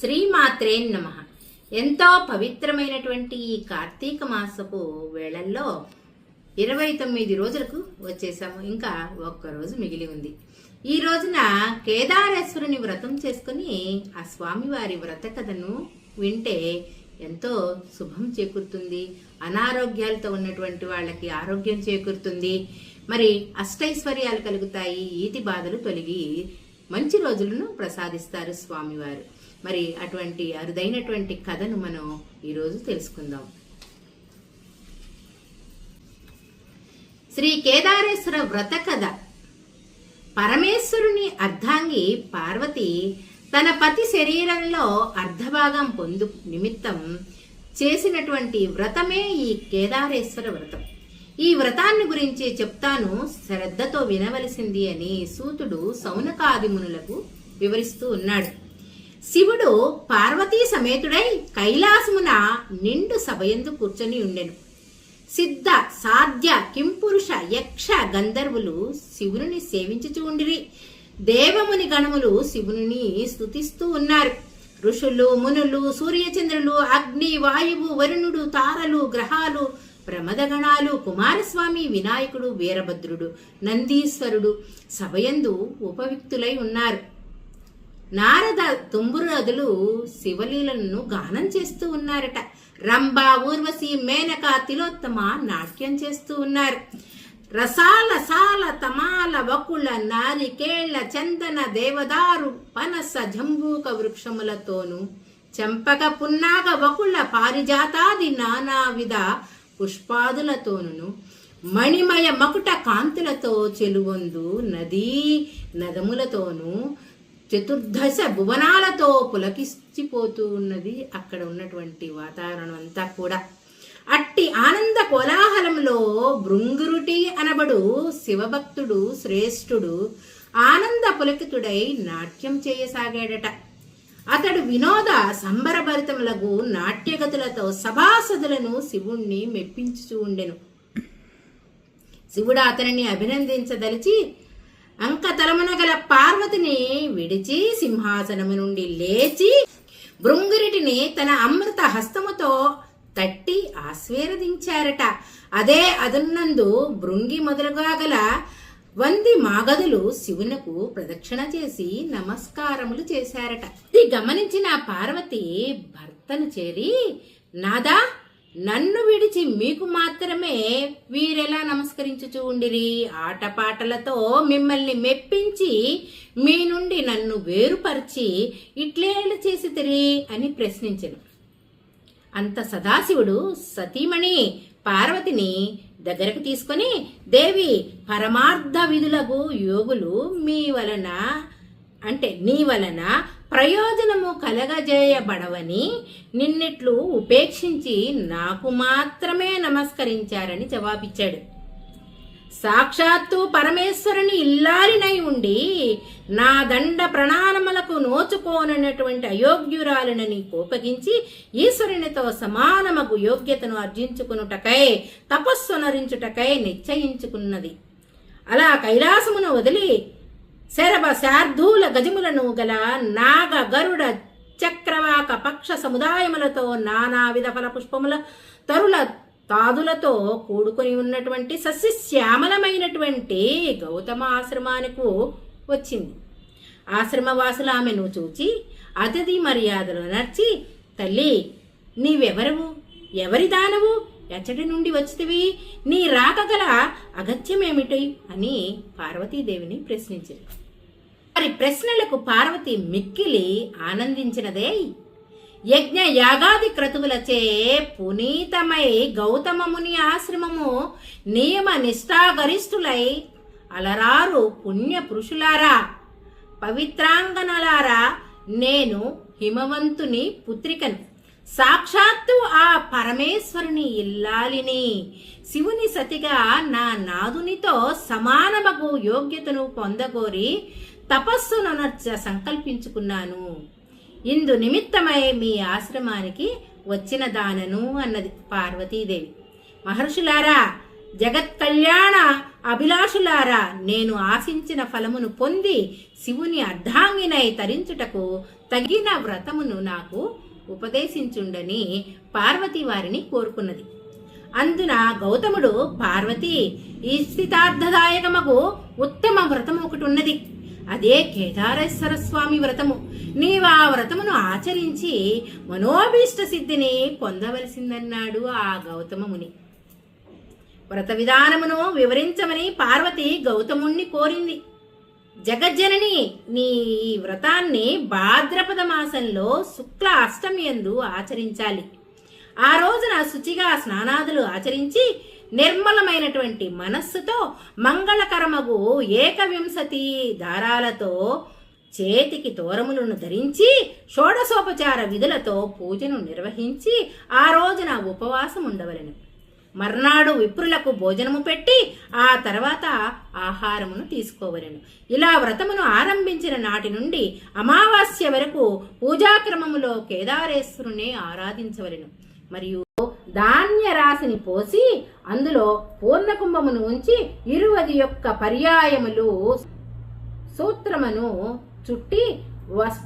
శ్రీమాత్రే నమ. ఎంతో పవిత్రమైనటువంటి ఈ కార్తీక మాసపు వేళల్లో ఇరవై తొమ్మిది రోజులకు వచ్చేసాము. ఇంకా ఒక్క రోజు మిగిలి ఉంది. ఈ రోజున కేదారేశ్వరుని వ్రతం చేసుకుని ఆ స్వామివారి వ్రత కథను వింటే ఎంతో శుభం చేకూరుతుంది. అనారోగ్యాలతో ఉన్నటువంటి వాళ్ళకి ఆరోగ్యం చేకూరుతుంది. మరి అష్టైశ్వర్యాలు కలుగుతాయి. ఈతి బాధలు తొలగి మంచి రోజులను ప్రసాదిస్తారు స్వామివారు. మరి అటువంటి అరుదైనటువంటి కథను మనం ఈరోజు తెలుసుకుందాం. శ్రీ కేదారేశ్వర వ్రత కథ. పరమేశ్వరుని అర్ధాంగి పార్వతి తన పతి శరీరంలో అర్ధభాగం పొందు నిమిత్తం చేసినటువంటి వ్రతమే ఈ కేదారేశ్వర వ్రతం. ఈ వ్రతాన్ని గురించి చెప్తాను శ్రద్ధతో వినవలసింది అని సూతుడు సౌనకాదిమునులకు వివరిస్తూ ఉన్నాడు. శివుడు పార్వతీ సమేతుడై కైలాసమున నిండు సభయందు కూర్చొని ఉండెను. సిద్ధ సాధ్య కింపురుష యక్ష గంధర్వులు శివుని సేవించుచు ఉండిరి. దేవముని గణములు శివుని స్తుతిస్తూ ఉన్నారు. ఋషులు మునులు సూర్యచంద్రులు అగ్ని వాయువు వరుణుడు తారలు గ్రహాలు ప్రమదగణాలు కుమారస్వామి వినాయకుడు వీరభద్రుడు నందీశ్వరుడు సభయందు ఉపవిక్తులై ఉన్నారు. నారద తుంబురదులు శివలీలను గానం చేస్తూ ఉన్నారట. రంభ ఊర్వశి మేనక తిలోత్తమ నాట్యం చేస్తూ ఉన్నారు. రసాల సాల తమాల వకుల నారికేళ్ళ చందన దేవదారు పనస జంబూక వృక్షములతోనూ చెంపక పున్నాగ వకుల పారిజాతాది నానావిధ పుష్పాదులతోను మణిమయ మకుట కాంతులతో చెలువొందు నదీ నదములతోనూ చతుర్దశ భువనాలతో పులకిచ్చిపోతూ ఉన్నది. అక్కడ ఉన్నటువంటి వాతావరణం అంతా కూడా అట్టి ఆనంద కోలాహలంలో భృంగురుటి అనబడు శివభక్తుడు శ్రేష్ఠుడు ఆనంద పులకితుడై నాట్యం చేయసాగాడట. అతడు వినోద సంబరభరితములకు నాట్యగతులతో సభాసదులను శివుణ్ణి మెప్పించుచూ ఉండెను. శివుడు అతనిని అభినందించదలిచి అంకతలమున గల పార్వతిని విడిచి సింహాసనము నుండి లేచి భృంగిరిటిని తన అమృత హస్తముతో తట్టి ఆశీర్వదించారట. అదే అదున్నందు భృంగి మొదలుగా గల వంది మాగదులు శివునకు ప్రదక్షిణ చేసి నమస్కారములు చేశారట. ఇది గమనించిన పార్వతి భర్తను చేరి నాదా నన్ను విడిచి మీకు మాత్రమే వీరెలా నమస్కరించుచూ ఉండిరి? ఆటపాటలతో మిమ్మల్ని మెప్పించి మీ నుండి నన్ను వేరుపరిచి ఇట్లే చేసి తిరి అని ప్రశ్నించను. అంత సదాశివుడు సతీమణి పార్వతిని దగ్గరకు తీసుకొని దేవి పరమార్థ విధులకు యోగులు మీ వలన అంటే నీ వలన ప్రయోజనము కలగజేయబడవని నిన్నిట్లు ఉపేక్షించి నాకు మాత్రమే నమస్కరించారని జవాబిచ్చాడు. సాక్షాత్తు పరమేశ్వరుని ఇల్లాలినై ఉండి నా దండ ప్రణాళములకు నోచుకోనటువంటి అయోగ్యురాలునని కోపగించి ఈశ్వరునితో సమానమగు యోగ్యతను అర్జించుకునుటకై తపస్సు నరించుటకై నిశ్చయించుకున్నది. అలా కైలాసమును వదిలి శరభ శార్ధూల గజములను గల నాగ గరుడ చక్రవాక పక్ష సముదాయములతో నానావిధ ఫల పుష్పముల తరుల తాదులతో కూడుకొని ఉన్నటువంటి సస్యశ్యామలమైనటువంటి గౌతమ ఆశ్రమానికి వచ్చింది. ఆశ్రమవాసులు ఆమెను చూచి అతిథి మర్యాదలు నర్చి తల్లి నీవెవరవు? ఎవరి దానవు? ఎచ్చటి నుండి వచ్చితివి? నీ రాకగల అగత్యమేమిటి? అని పార్వతీదేవిని ప్రశ్నించారు. వారి ప్రశ్నలకు పార్వతి మిక్కిలి ఆనందించినదే. యజ్ఞ యాగాది క్రతువులచే పునీతమై గౌతమముని ఆశ్రమము నియమ నిష్ఠాగరిష్ఠులై అలరారు పుణ్య పురుషులారా పవిత్రాంగనలారా నేను హిమవంతుని పుత్రికను. సాక్షాత్తు ఆ పరమేశ్వరుని ఇల్లాలిని. శివుని సతిగా నా నాదునితో సమానమగు యోగ్యతను పొందగోరి తపస్సును సంకల్పించుకున్నాను. ఇందు నిమిత్తమై మీ ఆశ్రమానికి వచ్చిన దానను అన్నది పార్వతీదేవి. మహర్షులారా జగత్ కళ్యాణ అభిలాషులారా నేను ఆశించిన ఫలమును పొంది శివుని అర్ధాంగినై తరించుటకు తగిన వ్రతమును నాకు ఉపదేశించుండని పార్వతి వారిని కోరుకున్నది. అందున గౌతముడు పార్వతి ఈస్థితార్థదాయకమగు ఉత్తమ వ్రతము ఒకటి ఉన్నది అదే కేదారేశ్వర స్వామి వ్రతము. నీవు ఆ వ్రతమును ఆచరించి మనోభీష్ట సిద్ధిని పొందవలసిందన్నాడు ఆ గౌతమముని. వ్రత విధానమును వివరించమని పార్వతి గౌతముణ్ణి కోరింది. జగజ్జనని నీ ఈ వ్రతాన్ని భాద్రపద మాసంలో శుక్ల అష్టమి ఎందు ఆచరించాలి. ఆ రోజున శుచిగా స్నానాదులు ఆచరించి నిర్మలమైనటువంటి మనస్సుతో మంగళకరమగు ఏకవింశతి దారాలతో చేతికి తోరములను ధరించి షోడశోపచార విధులతో పూజను నిర్వహించి ఆ రోజున ఉపవాసం ఉండవలెను మర్నాడు విప్రులకు భోజనము పెట్టి ఆ తర్వాత ఆహారమును తీసుకోవలెను. ఇలా వ్రతమును ఆరంభించిన నాటి నుండి అమావాస్య వరకు పూజాక్రమములో కేదారేశ్వరుని ఆరాధించవలెను. మరియు ధాన్య రాశిని పోసి అందులో పూర్ణకుంభమును ఉంచి ఇరువది యొక్క పర్యాయములు సూత్రమును చుట్టి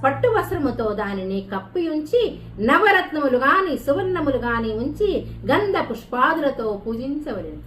పట్టు వస్త్రముతో దానిని కప్పి ఉంచి నవరత్నములు గాని సువర్ణములు గాని ఉంచి గంధ పుష్పాదులతో పూజించవలెను.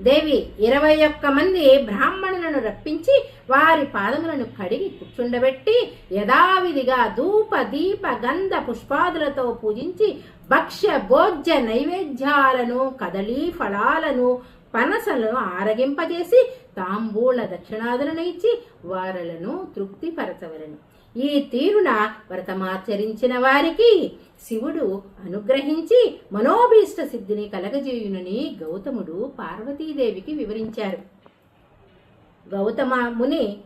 దేవి ఇరవై ఒక్క మంది బ్రాహ్మణులను రప్పించి వారి పాదములను కడిగి కూర్చుండబెట్టి యథావిధిగా ధూప దీప గంధ పుష్పాదులతో పూజించి భక్ష్య భోజ్య నైవేద్యాలను కదలీ ఫలాలను పనసలను ఆరగింపజేసి తాంబూల దక్షిణాదులను ఇచ్చి వారలను తృప్తిపరచవలను. ఈ తీరున వ్రతమాచరించిన వారికి శివుడు అనుగ్రహించి మనోభీష్ట సిద్ధిని కలగజేయునని గౌతముడు పార్వతీదేవికి వివరించారు. గౌతమ ముని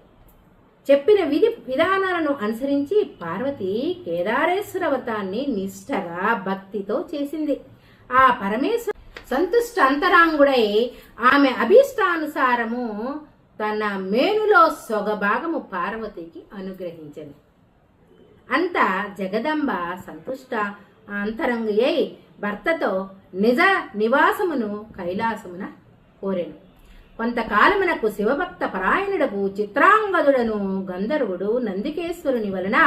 చెప్పిన విధి విధానాలను అనుసరించి పార్వతి కేదారేశ్వర వ్రతాన్ని నిష్ఠగా భక్తితో చేసింది. ఆ పరమేశ్వర సంతుష్ట అంతరాంగుడై ఆమె అభీష్టానుసారము తన మేనులో సొగభాగము పార్వతికి అనుగ్రహించను. అంత జగదంబ సంతుష్ట అంతరంగి అయి భర్తతో నిజ నివాసమును కైలాసమున కోరెను. కొంతకాలమునకు శివభక్త పరాయణుడకు చిత్రాంగదుడను గంధర్వుడు నందికేశ్వరుని వలన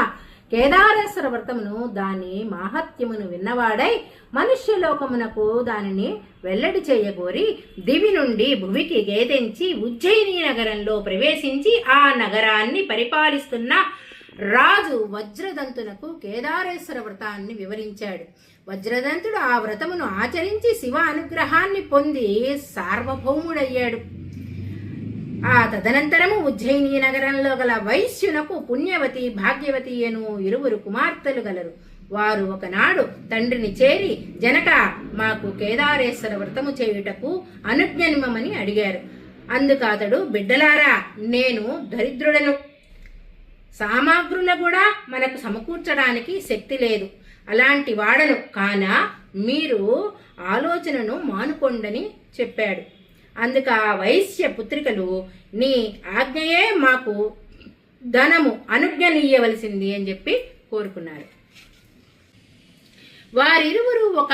కేదారేశ్వర వ్రతమును దాని మాహత్యమును విన్నవాడై మనుష్యలోకమునకు దానిని వెల్లడి చేయగోరి దివి నుండి భువికి గేదెంచి ఉజ్జయిని నగరంలో ప్రవేశించి ఆ నగరాన్ని పరిపాలిస్తున్న రాజు వజ్రదంతునకు కేదారేశ్వర వ్రతాన్ని వివరించాడు. వజ్రదంతుడు ఆ వ్రతమును ఆచరించి శివ అనుగ్రహాన్ని పొంది సార్వభౌముడయ్యాడు. ఆ తదనంతరము ఉజ్జయిని నగరంలో గల వైశ్యునకు పుణ్యవతి భాగ్యవతి అను ఇరువురు కుమార్తెలు గలరు. వారు ఒకనాడు తండ్రిని చేరి జనక మాకు కేదారేశ్వర వ్రతము చేయుటకు అనుజ్ఞనిమ్మని అడిగారు. అందుకు అతడు బిడ్డలారా నేను దరిద్రుడను. సామాగ్రుల కూడా మనకు సమకూర్చడానికి శక్తి లేదు. అలాంటి వాడను. కాన మీరు ఆలోచనను మానుకొండని చెప్పాడు. అందుకు ఆ వైశ్య పుత్రికలు నీ ఆజ్ఞయే మాకు ధనము అనుజ్ఞనీయవలసింది అని చెప్పి కోరుకున్నారు. వారిరువురు ఒక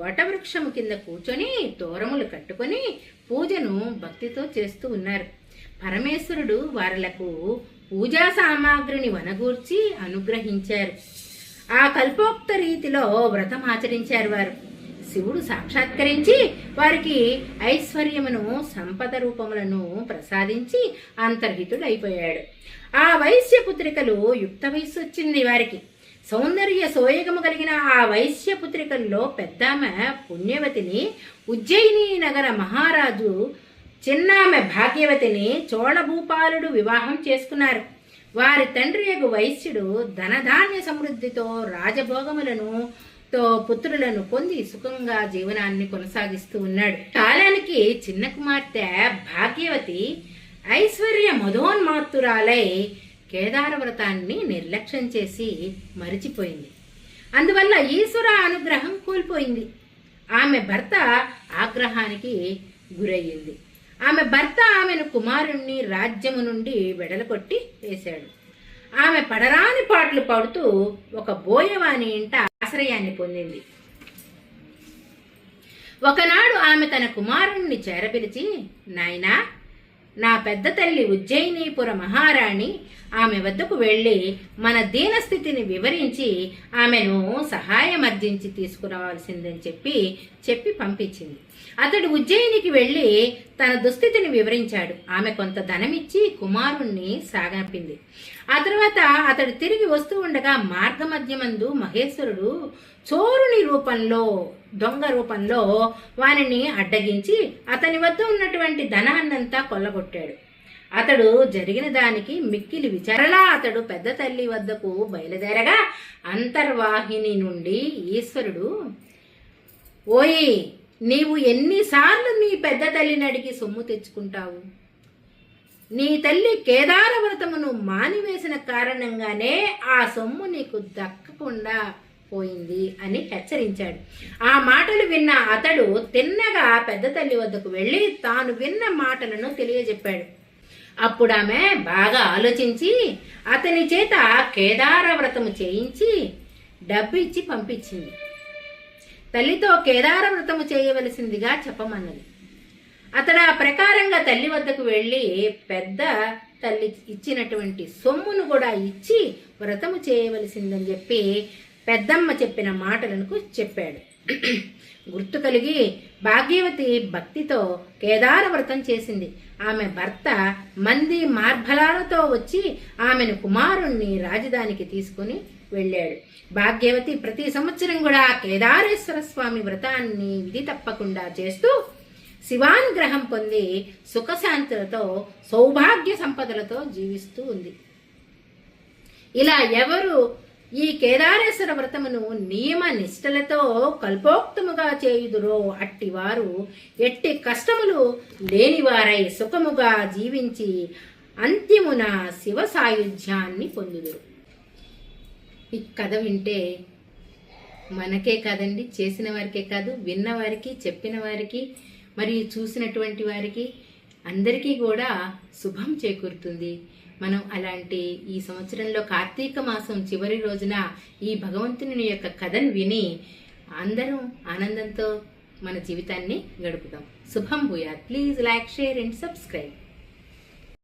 వటవృక్షము కింద కూర్చొని తోరములు కట్టుకొని పూజను భక్తితో చేస్తూ ఉన్నారు. పరమేశ్వరుడు వారలకు పూజా సామాగ్రిని వనగూర్చి అనుగ్రహించారు. ఆ కల్పోక్త రీతిలో వ్రతం ఆచరించారు వారు. శివుడు సాక్షాత్కరించి వారికి ఐశ్వర్యమును సంపద రూపములను ప్రసాదించి అంతర్హితుడైపోయాడు. ఆ వైశ్య పుత్రికలు యుక్త వయస్సు వచ్చింది వారికి. సౌందర్య సోయగము కలిగిన ఆ వైశ్య పుత్రికల్లో పెద్దామె పుణ్యవతిని ఉజ్జయిని నగర మహారాజు చిన్నామె భాగ్యవతిని చోళభూపాలుడు వివాహం చేసుకున్నారు. వారి తండ్రి యొక్క వైశ్యుడు ధనధాన్య సమృద్ధితో రాజభోగములను తో పుత్రులను పొంది సుఖంగా జీవనాన్ని కొనసాగిస్తూ ఉన్నాడు. కాలానికి చిన్న కుమార్తె భాగ్యవతి ఐశ్వర్య మధోన్మాత్తురాలై కేదార వ్రతాన్ని నిర్లక్ష్యం చేసి మరిచిపోయింది. అందువల్ల ఈశ్వర అనుగ్రహం కోల్పోయింది. ఆమె భర్త ఆగ్రహానికి గురయ్యింది. ఆమె భర్త ఆమెను కుమారుణ్ణి రాజ్యము నుండి వెడలకొట్టి వేశాడు. ఆమె పడరాని పాటలు పాడుతూ ఒక బోయవాని ఇంట ఆశ్రయాన్ని పొందింది. ఒకనాడు ఆమె తన కుమారుణ్ణి చేరపిలిచి నాయనా నా పెద్ద తల్లి ఉజ్జయినీపుర మహారాణి ఆమె వద్దకు వెళ్ళి మన దీనస్థితిని వివరించి ఆమెను సహాయమర్జించి తీసుకురావాల్సిందని చెప్పి చెప్పి పంపించింది. అతడు ఉజ్జయినికి వెళ్ళి తన దుస్థితిని వివరించాడు. ఆమె కొంత ధనమిచ్చి కుమారుణ్ణి సాగంపింది. ఆ తర్వాత అతడు తిరిగి వస్తూ ఉండగా మార్గమధ్యమందు మహేశ్వరుడు చోరుని రూపంలో దొంగ రూపంలో వానిని అడ్డగించి అతని వద్ద ఉన్నటువంటి ధనాన్నంతా కొల్లగొట్టాడు. అతడు జరిగిన దానికి మిక్కిలి విచారలా అతడు పెద్ద తల్లి వద్దకు బయలుదేరగా అంతర్వాహిని నుండి ఈశ్వరుడు ఓయి నీవు ఎన్నిసార్లు నీ పెద్ద తల్లిని అడిగి సొమ్ము తెచ్చుకుంటావు? నీ తల్లి కేదార వ్రతమును మానివేసిన కారణంగానే ఆ సొమ్ము నీకు దక్కకుండా పోయింది అని హెచ్చరించాడు. ఆ మాటలు విన్న అతడు తిన్నగా పెద్ద తల్లి వద్దకు వెళ్ళి తాను విన్న మాటలను తెలియజెప్పాడు. అప్పుడు ఆమె బాగా ఆలోచించి అతని చేత కేదార వ్రతము చేయించి డబ్బు ఇచ్చి పంపించింది. తల్లితో కేదార వ్రతము చేయవలసిందిగా చెప్పమన్నది. అతడు ఆ ప్రకారంగా తల్లి వద్దకు వెళ్ళి పెద్ద తల్లి ఇచ్చినటువంటి సొమ్మును కూడా ఇచ్చి వ్రతము చేయవలసిందని చెప్పి పెద్దమ్మ చెప్పిన మాటలకు చెప్పాడు. గుర్తు కలిగి భాగ్యవతి భక్తితో కేదార వ్రతం చేసింది. ఆమె భర్త మంది మార్బలాలతో వచ్చి ఆమెను కుమారుణ్ణి రాజధానికి తీసుకుని వెళ్ళాడు. భాగ్యవతి ప్రతి సంవత్సరం కూడా కేదారేశ్వర స్వామి వ్రతాన్ని విధి తప్పకుండా చేస్తూ శివానుగ్రహం పొంది సుఖశాంతులతో సౌభాగ్య సంపదలతో జీవిస్తూ ఉంది. ఇలా ఎవరు ఈ కేదారేశ్వర వ్రతమును నియమ నిష్టలతో కల్పోక్తముగా చేయుదురో అట్టివారు ఎట్టి కష్టములు లేనివారై సుఖముగా జీవించి అంత్యమున శివ సాయుధ్యాన్ని పొందుదురు. ఈ కథ వింటే మనకే కాదండి చేసిన వారికే కాదు విన్న వారికి చెప్పిన వారికి మరియు చూసినటువంటి వారికి అందరికీ కూడా శుభం చేకూరుతుంది. మనం అలాంటి ఈ సంవత్సరంలో కార్తీక మాసం చివరి రోజున ఈ భగవంతుని యొక్క కథను విని అందరం ఆనందంతో మన జీవితాన్ని గడుపుదాం. శుభం భూయాత్. Please like share and subscribe